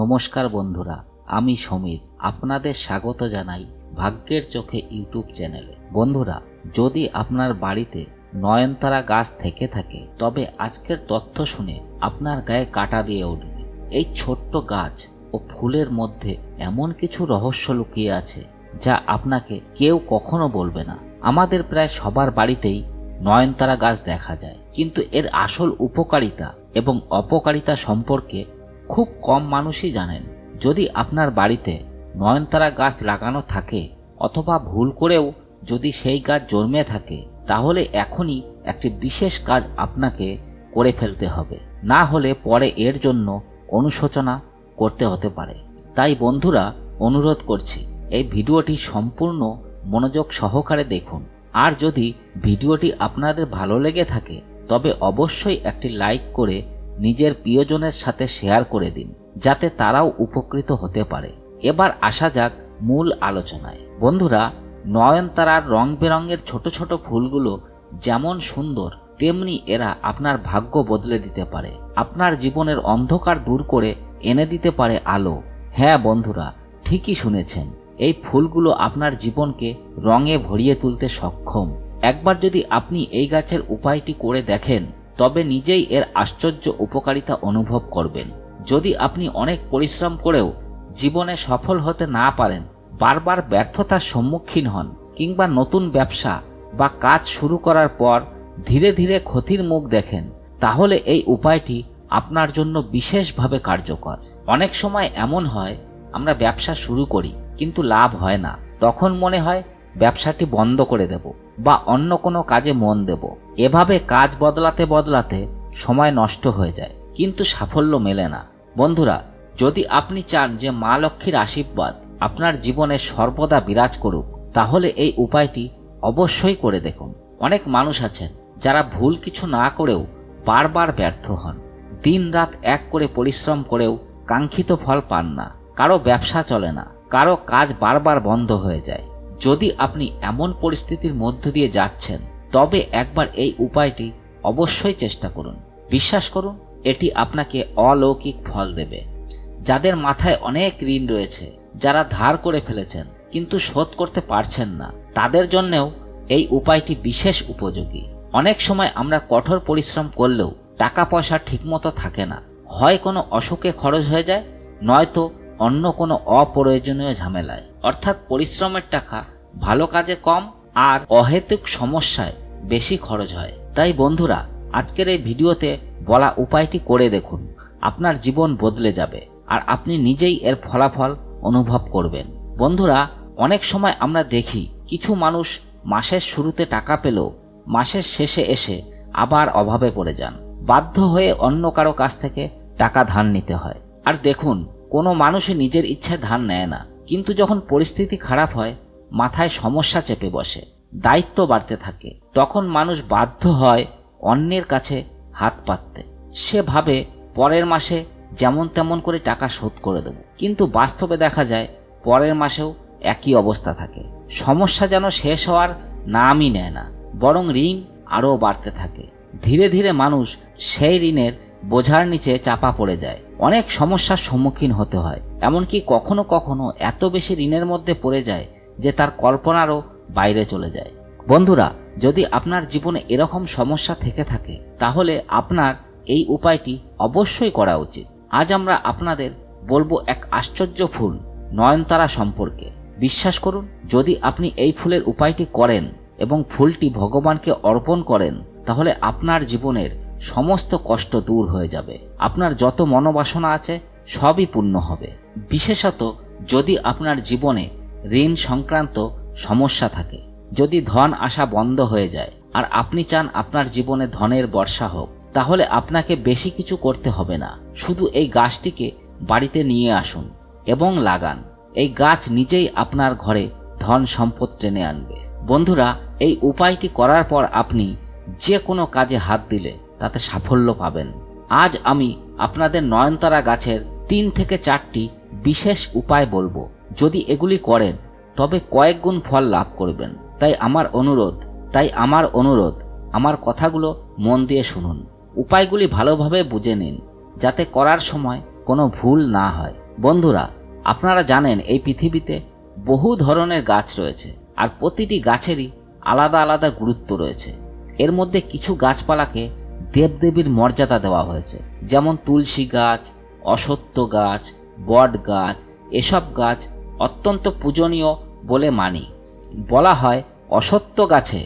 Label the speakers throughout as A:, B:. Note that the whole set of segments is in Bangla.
A: নমস্কার বন্ধুরা, আমি সমীর, আপনাদের স্বাগত জানাই ভাগ্যের চোখে ইউটিউব চ্যানেলে। বন্ধুরা, যদি আপনার বাড়িতে নয়নতারা গাছ থেকে থাকে, তবে আজকের তথ্য শুনে আপনার গায়ে কাটা দিয়ে উঠবে। এই ছোট্ট গাছ ও ফুলের মধ্যে এমন কিছু রহস্য লুকিয়ে আছে, যা আপনাকে কেউ কখনো বলবে না। আমাদের প্রায় সবার বাড়িতেই নয়নতারা গাছ দেখা যায়, কিন্তু এর আসল উপকারিতা এবং অপকারিতা সম্পর্কে খুব কম মানুষই জানেন। যদি আপনার বাড়িতে নয়নতারা গাছ লাগানো থাকে অথবা ভুল করেও যদি সেই গাছ জন্মে থাকে, তাহলে এখনই একটি বিশেষ কাজ আপনাকে করে ফেলতে হবে। না হলে পরে এর জন্য অনুশোচনা করতে হতে পারে। তাই বন্ধুরা, অনুরোধ করছি, এই ভিডিওটি সম্পূর্ণ মনোযোগ সহকারে দেখুন। আর যদি ভিডিওটি আপনাদের ভালো লেগে থাকে, তবে অবশ্যই একটি লাইক করে নিজের প্রিয়জনের সাথে শেয়ার করে দিন, যাতে তারাও উপকৃত হতে পারে। এবার আসা যাক মূল আলোচনায়। বন্ধুরা, নয়নতারার রং বেরঙের ছোট ছোট ফুলগুলো যেমন সুন্দর, তেমনি এরা আপনার ভাগ্য বদলে দিতে পারে। আপনার জীবনের অন্ধকার দূর করে এনে দিতে পারে আলো। হ্যাঁ বন্ধুরা, ঠিকই শুনেছেন, এই ফুলগুলো আপনার জীবনকে রঙে ভরিয়ে তুলতে সক্ষম। একবার যদি আপনি এই গাছের উপায়টি করে দেখেন তবে নিজেই এর আশ্চর্য উপকারিতা অনুভব করবেন। যদি আপনি অনেক পরিশ্রম করেও জীবনে সফল হতে না পারেন, বারবার ব্যর্থতার সম্মুখীন হন কিংবা নতুন ব্যবসা বা কাজ শুরু করার পর ধীরে ধীরে ক্ষতির মুখ দেখেন, তাহলে এই উপায়টি আপনার জন্য বিশেষভাবে কার্যকর। অনেক সময় এমন হয়, আমরা ব্যবসা শুরু করি কিন্তু লাভ হয় না। তখন মনে হয় ব্যবসাটি বন্ধ করে দেব বা অন্য কোনো কাজে মন দেব। এভাবে কাজ বদলাতে বদলাতে সময় নষ্ট হয়ে যায়, কিন্তু সাফল্য মেলে না। বন্ধুরা, যদি আপনি চান যে মা লক্ষ্মীর আশীর্বাদ আপনার জীবনে সর্বদা বিরাজ করুক, তাহলে এই উপায়টি অবশ্যই করে দেখুন। অনেক মানুষ আছেন যারা ভুল কিছু না করেও বারবার ব্যর্থ হন। দিন রাত এক করে পরিশ্রম করেও কাঙ্ক্ষিত ফল পান না। কারও ব্যবসা চলে না, কারও কাজ বারবার বন্ধ হয়ে যায়। যদি আপনি এমন পরিস্থিতির মধ্য দিয়ে যাচ্ছেন তবে একবার এই উপায়টি অবশ্যই চেষ্টা করুন। বিশ্বাস করুন, এটি আপনাকে অলৌকিক ফল দেবে। যাদের মাথায় অনেক ঋণ রয়েছে, যারা ধার করে ফেলেছেন, কিন্তু শোধ করতে পারছেন না, তাদের জন্যেও এই উপায়টি বিশেষ উপযোগী। অনেক সময় আমরা কঠোর পরিশ্রম করলেও টাকা পয়সা ঠিকমতো থাকে না। হয় কোনো অসুখে খরচ হয়ে যায়, নয়তো অন্য কোনো অপ্রয়োজনীয় ঝামেলায়। অর্থাৎ পরিশ্রমের টাকা ভালো কাজে কম আর অহেতুক সমস্যায় বেশি খরচ হয়। তাই বন্ধুরা, আজকের এই ভিডিওতে বলা উপায়টি করে দেখুন। আপনার জীবন বদলে যাবে আর আপনি নিজেই এর ফলাফল অনুভব করবেন। বন্ধুরা, অনেক সময় আমরা দেখি, কিছু মানুষ মাসের শুরুতে টাকা পেলেও মাসের শেষে এসে আবার অভাবে পড়ে যান। বাধ্য হয়ে অন্য কারও কাছ থেকে টাকা ধার নিতে হয়। আর দেখুন, কোনো মানুষই নিজের ইচ্ছায় ধার নেয় না। কিন্তু যখন পরিস্থিতি খারাপ হয়, মাথায় সমস্যা চেপে বসে। দায়িত্ব বাড়তে থাকে। তখন মানুষ বাধ্য হয় অন্যের কাছে হাত পাততে। সে ভাবে, পরের মাসে যেমন তেমন করে টাকা শোধ করে দেব। কিন্তু বাস্তবে দেখা যায়, পরের মাসেও একই অবস্থা থাকে। সমস্যা যেন শেষ হওয়ার নামই নেয় না, বরং ঋণ আরও বাড়তে থাকে। ধীরে ধীরে মানুষ সেই ঋণের বোঝার নিচে চাপা পড়ে যায়। অনেক সমস্যার সম্মুখীন হতে হয়। এমনকি কখনো কখনো এত বেশি ঋণের মধ্যে পড়ে যায় যে তার কল্পনারও বাইরে চলে যায়। বন্ধুরা যদি আপনার জীবনে এরকম সমস্যা থেকে থাকে, তাহলে আপনার এই উপায়টি অবশ্যই করা উচিত। আজ আমরা আপনাদের বলব এক আশ্চর্য ফুল, নয়নতারা সম্পর্কে। বিশ্বাস করুন, যদি আপনি এই ফুলের উপায়টি করেন এবং ফুলটি ভগবানকে অর্পণ করেন, তাহলে আপনার জীবনের সমস্ত কষ্ট দূর হয়ে যাবে। আপনার যত মনোবাসনা আছে, সবই পূর্ণ হবে। বিশেষত যদি আপনার জীবনে ঋণ সংক্রান্ত সমস্যা থাকে যদি ধন আসা বন্ধ হয়ে যায় আর আপনি চান আপনার জীবনে ধনের বর্ষা হোক, তাহলে আপনাকে বেশি কিছু করতে হবে না। শুধু এই গাছটিকে বাড়িতে নিয়ে আসুন এবং লাগান। এই গাছ নিজেই আপনার ঘরে ধন সম্পদ টেনে আনবে। বন্ধুরা, এই উপায়টি করার পর আপনি যে কোনো কাজে হাত দিলে তাতে সাফল্য পাবেন। আজ আমি আপনাদের নয়নতারা গাছের তিন থেকে চারটি বিশেষ উপায় বলব। যদি এগুলি করেন, তবে কয়েক গুণ ফল লাভ করবেন। তাই আমার অনুরোধ, তাই আমার অনুরোধ। আমার কথাগুলো মন দিয়ে শুনুন। উপায়গুলি ভালোভাবে বুঝে নিন, যাতে করার সময় কোনো ভুল না হয়। বন্ধুরা, আপনারা জানেন এই পৃথিবীতে বহু ধরনের গাছ রয়েছে, আর প্রতিটি গাছেরই আলাদা আলাদা গুরুত্ব রয়েছে। এর মধ্যে কিছু গাছপালাকে দেবদেবীর মর্যাদা দেওয়া হয়েছে, যেমন তুলসী গাছ অসত্য গাছ, বট গাছ, এসব গাছ অত্যন্ত পূজনীয় বলে মানি। বলা হয় অসত্য গাছে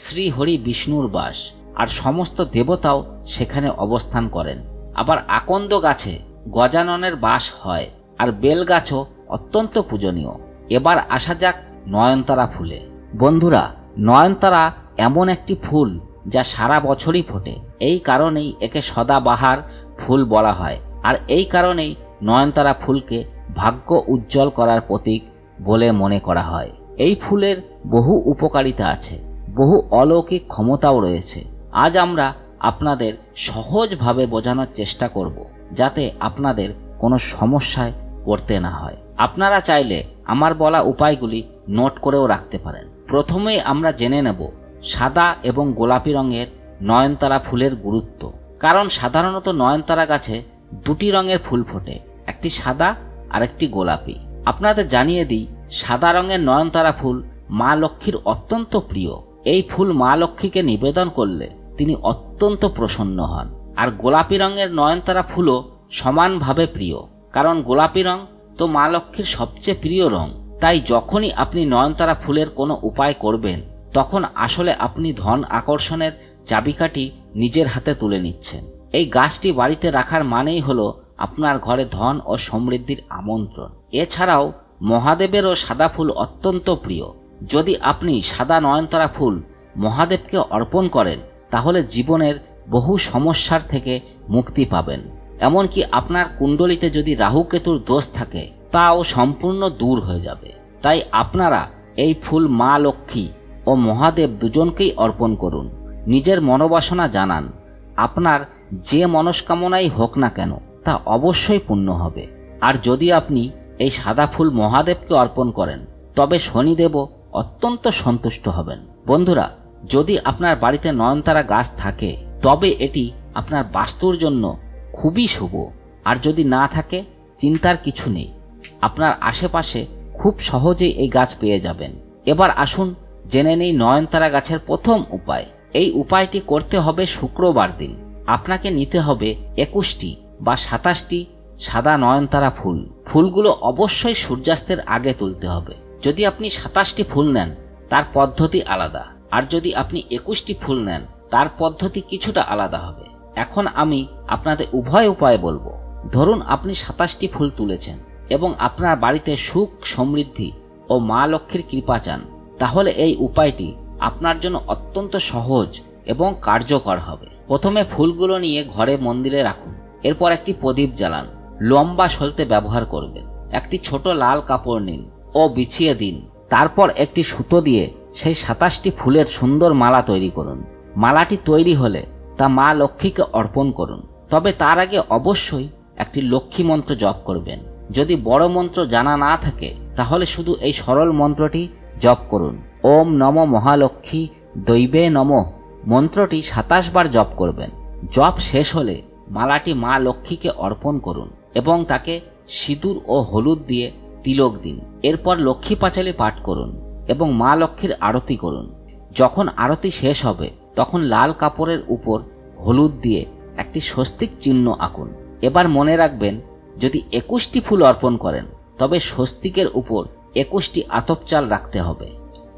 A: শ্রী হরি বিষ্ণুর বাস, আর সমস্ত দেবতাও সেখানে অবস্থান করেন। আবার আকন্দ গাছে গজাননের বাস হয়, আর বেল গাছও অত্যন্ত পূজনীয়। এবার আসা যাক নয়নতারা ফুলে। বন্ধুরা, নয়নতারা এমন একটি ফুল যা সারা বছরই ফোটে। এই কারণেই একে সদাবাহার ফুল বলা হয়, আর এই কারণেই নয়নতারা ফুলকে ভাগ্য উজ্জ্বল করার প্রতীক বলে মনে করা হয়। এই ফুলের বহু উপকারিতা আছে, বহু অলৌকিক ক্ষমতাও রয়েছে। আজ আমরা আপনাদের সহজভাবে বোঝানোর চেষ্টা করব, যাতে আপনাদের কোনো সমস্যায় পড়তে না হয়। আপনারা চাইলে আমার বলা উপায়গুলি নোট করেও রাখতে পারেন। প্রথমেই আমরা জেনে নেব সাদা এবং গোলাপি রঙের নয়নতারা ফুলের গুরুত্ব। কারণ সাধারণত নয়নতারা গাছে দুটি রঙের ফুল ফোটে, একটি সাদা আর একটি গোলাপি। আপনাদের জানিয়ে দিই সাদা রঙের নয়নতারা ফুল মা লক্ষ্মীর অত্যন্ত প্রিয়। এই ফুল মা লক্ষ্মীকে নিবেদন করলে তিনি অত্যন্ত প্রসন্ন হন। আর গোলাপি রঙের নয়নতারা ফুলও সমানভাবে প্রিয়। কারণ গোলাপি রং তো মা লক্ষ্মীর সবচেয়ে প্রিয় রং। তাই যখনই আপনি নয়নতারা ফুলের কোনো উপায় করবেন, তখন আসলে আপনি ধন আকর্ষণের চাবিকাঠি নিজের হাতে তুলে নিচ্ছেন। এই গাছটি বাড়িতে রাখার মানেই হলো আপনার ঘরে ধন ও সমৃদ্ধির আমন্ত্রণ। এছাড়াও মহাদেবেরও সাদা ফুল অত্যন্ত প্রিয়। যদি আপনি সাদা নয়নতারা ফুল মহাদেবকে অর্পণ করেন, তাহলে জীবনের বহু সমস্যার থেকে মুক্তি পাবেন। এমনকি আপনার কুণ্ডলিতে যদি রাহুকেতুর দোষ থাকে, তাও সম্পূর্ণ দূর হয়ে যাবে। তাই আপনারা এই ফুল মা লক্ষ্মী ও মহাদেব দুজনকেই অর্পণ করুন। নিজের মনোবাসনা জানান, আপনার যে মনস্কামনাই হোক না কেন, তা অবশ্যই পূর্ণ হবে। আর যদি আপনি এই সাদা ফুল মহাদেবকে অর্পণ করেন। তবে শনিদেবও অত্যন্ত সন্তুষ্ট হবেন। বন্ধুরা, যদি আপনার বাড়িতে নয়নতারা গাছ থাকে, তবে এটি আপনার বাস্তুর জন্য খুবই শুভ। আর যদি না থাকে, চিন্তার কিছু নেই। আপনার আশেপাশে খুব সহজেই এই গাছ পেয়ে যাবেন। এবার আসুন, জেনে নেই নয়নতারা গাছের প্রথম উপায়। এই উপায়টি করতে হবে শুক্রবার দিন। আপনাকে নিতে হবে একুশটি বা সাতাশটি সাদা নয়নতারা ফুল। ফুলগুলো অবশ্যই সূর্যাস্তের আগে তুলতে হবে। যদি আপনি সাতাশটি ফুল নেন, তার পদ্ধতি আলাদা। আর যদি আপনি একুশটি ফুল নেন, তার পদ্ধতি কিছুটা আলাদা হবে। এখন আমি আপনাদের উভয় উপায় বলব। ধরুন আপনি সাতাশটি ফুল তুলেছেন এবং আপনার বাড়িতে সুখ, সমৃদ্ধি ও মা লক্ষ্মীর কৃপা চান, তাহলে এই উপায়টি আপনার জন্য অত্যন্ত সহজ এবং কার্যকর হবে। প্রথমে ফুলগুলো নিয়ে ঘরে মন্দিরে রাখুন। এরপর একটি প্রদীপ জ্বালান। লম্বা সলতে ব্যবহার করবেন। একটি ছোট লাল কাপড় নিন ও বিছিয়ে দিন। তারপর একটি সুতো দিয়ে সেই সাতাশটি ফুলের সুন্দর মালা তৈরি করুন। মালাটি তৈরি হলে তা মা লক্ষ্মীকে অর্পণ করুন। তবে তার আগে অবশ্যই একটি লক্ষ্মী মন্ত্র জপ করবেন। যদি বড় মন্ত্র জানা না থাকে, তাহলে শুধু এই সরল মন্ত্রটি জপ করুন। ওম নম মহালক্ষ্মী দৈবে নম। মন্ত্রটি সাতাশ বার জপ করবেন। জপ শেষ হলে মালাটি মা লক্ষ্মীকে অর্পণ করুন। এবং তাকে সিঁদুর ও হলুদ দিয়ে তিলক দিন। এরপর লক্ষ্মী পাঁচালি পাঠ করুন এবং মা লক্ষ্মীর আরতি করুন। যখন আরতি শেষ হবে, তখন লাল কাপড়ের উপর হলুদ দিয়ে একটি স্বস্তিক চিহ্ন আঁকুন। এবার মনে রাখবেন, যদি একুশটি ফুল অর্পণ করেন, তবে স্বস্তিকের উপর একুশটি আতপ চাল রাখতে হবে।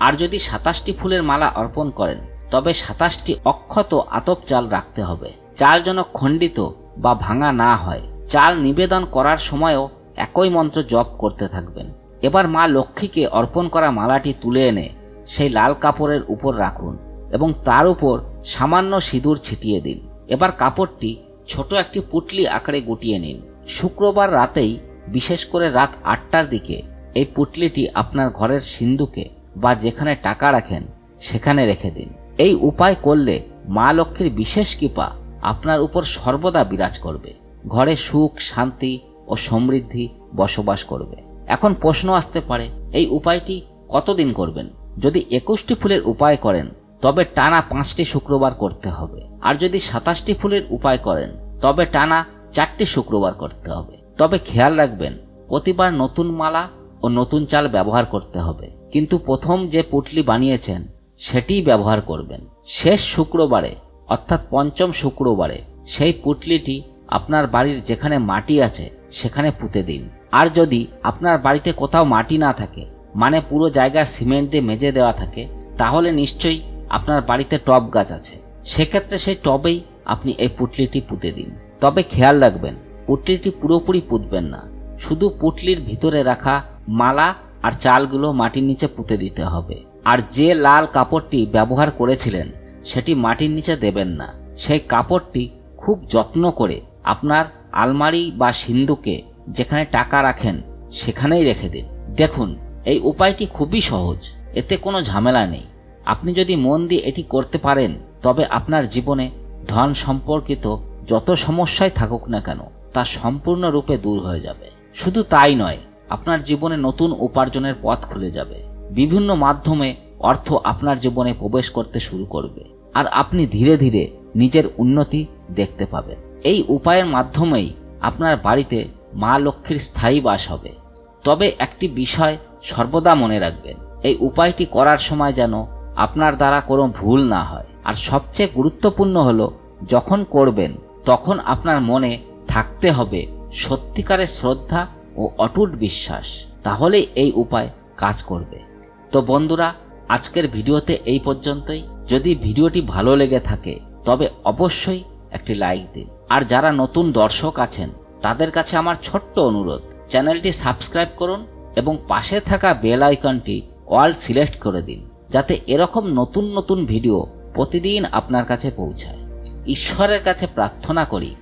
A: আর যদি সাতাশটি ফুলের মালা অর্পণ করেন, তবে সাতাশটি অক্ষত আতপ চাল রাখতে হবে। চাল যেন খণ্ডিত বা ভাঙা না হয়। চাল নিবেদন করার সময়ও একই মন্ত্র জপ করতে থাকবেন। এবার মা লক্ষ্মীকে অর্পণ করা মালাটি তুলে এনে সেই লাল কাপড়ের উপর রাখুন এবং তার উপর সামান্য সিঁদুর ছিটিয়ে দিন। এবার কাপড়টি ছোট একটি পুটলি আকারে গুটিয়ে নিন। শুক্রবার রাতেই, বিশেষ করে রাত আটটার দিকে, এই পুটলিটি আপনার ঘরের সিন্ধুকে বা যেখানে টাকা রাখেন, সেখানে রেখে দিন। এই উপায় করলে মা লক্ষ্মীর বিশেষ কৃপা আপনার উপর সর্বদা বিরাজ করবে। ঘরে সুখ, শান্তি ও সমৃদ্ধি বসবাস করবে। এখন প্রশ্ন আসতে পারে, এই উপায়টি কতদিন করবেন? যদি একুশটি ফুলের উপায় করেন, তবে টানা পাঁচটি শুক্রবার করতে হবে। আর যদি সাতাশটি ফুলের উপায় করেন, তবে টানা চারটি শুক্রবার করতে হবে। তবে খেয়াল রাখবেন, প্রতিবার নতুন মালা ও নতুন চাল ব্যবহার করতে হবে। কিন্তু প্রথম যে পুটলি বানিয়েছেন, সেটিই ব্যবহার করবেন। শেষ শুক্রবারে, অর্থাৎ পঞ্চম শুক্রবারে, সেই পুটলিটি আপনার বাড়ির যেখানে মাটি আছে, সেখানে পুঁতে দিন। আর যদি আপনার বাড়িতে কোথাও মাটি না থাকে মানে পুরো জায়গা সিমেন্ট দিয়ে মেজে দেওয়া থাকে, তাহলে নিশ্চয়ই আপনার বাড়িতে টব গাছ আছে। সেক্ষেত্রে সেই টবেই আপনি এই পুটলিটি পুঁতে দিন। তবে খেয়াল রাখবেন, পুটলিটি পুরোপুরি পুঁতবেন না। শুধু পুটলির ভিতরে রাখা মালা আর চালগুলো মাটির নিচে পুঁতে দিতে হবে। আর যে লাল কাপড়টি ব্যবহার করেছিলেন, সেটি মাটির নিচে দেবেন না। সেই কাপড়টি খুব যত্ন করে আপনার আলমারি বা সিন্ধুকে যেখানে টাকা রাখেন, সেখানেই রেখে দিন। দেখুন, এই উপায়টি খুবই সহজ। এতে কোনো ঝামেলা নেই। আপনি যদি মন দিয়ে এটি করতে পারেন, তবে আপনার জীবনে ধন সম্পর্কিত যত সমস্যাই থাকুক না কেন, তা সম্পূর্ণরূপে দূর হয়ে যাবে। শুধু তাই নয়, আপনার জীবনে নতুন উপার্জনের পথ খুলে যাবে। বিভিন্ন মাধ্যমে অর্থ আপনার জীবনে প্রবেশ করতে শুরু করবে। আর আপনি ধীরে ধীরে নিজের উন্নতি দেখতে পাবেন। এই উপায়ের মাধ্যমেই আপনার বাড়িতে মা লক্ষ্মীর স্থায়ী বাস হবে। তবে একটি বিষয় সর্বদা মনে রাখবেন, এই উপায়টি করার সময় যেন আপনার দ্বারা কোনো ভুল না হয়। আর সবচেয়ে গুরুত্বপূর্ণ হলো, যখন করবেন, তখন আপনার মনে থাকতে হবে সত্যিকারের শ্রদ্ধা ও অটুট বিশ্বাস। তাহলেই এই উপায় কাজ করবে। তো বন্ধুরা, আজকের ভিডিওতে এই পর্যন্তই। যদি ভিডিওটি ভালো লেগে থাকে, তবে অবশ্যই একটি লাইক দিন। আর যারা নতুন দর্শক আছেন, তাদের কাছে আমার ছোট্ট অনুরোধ, চ্যানেলটি সাবস্ক্রাইব করুন এবং পাশে থাকা বেল আইকনটি অল সিলেক্ট করে দিন, যাতে এরকম নতুন নতুন ভিডিও প্রতিদিন আপনার কাছে পৌঁছায়। ঈশ্বরের কাছে প্রার্থনা করি,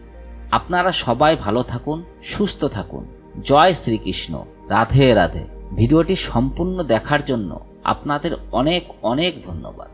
A: আপনারা সবাই ভালো থাকুন, সুস্থ থাকুন। জয় শ্রীকৃষ্ণ। রাধে রাধে। ভিডিওটি সম্পূর্ণ দেখার জন্য আপনাদের অনেক অনেক ধন্যবাদ।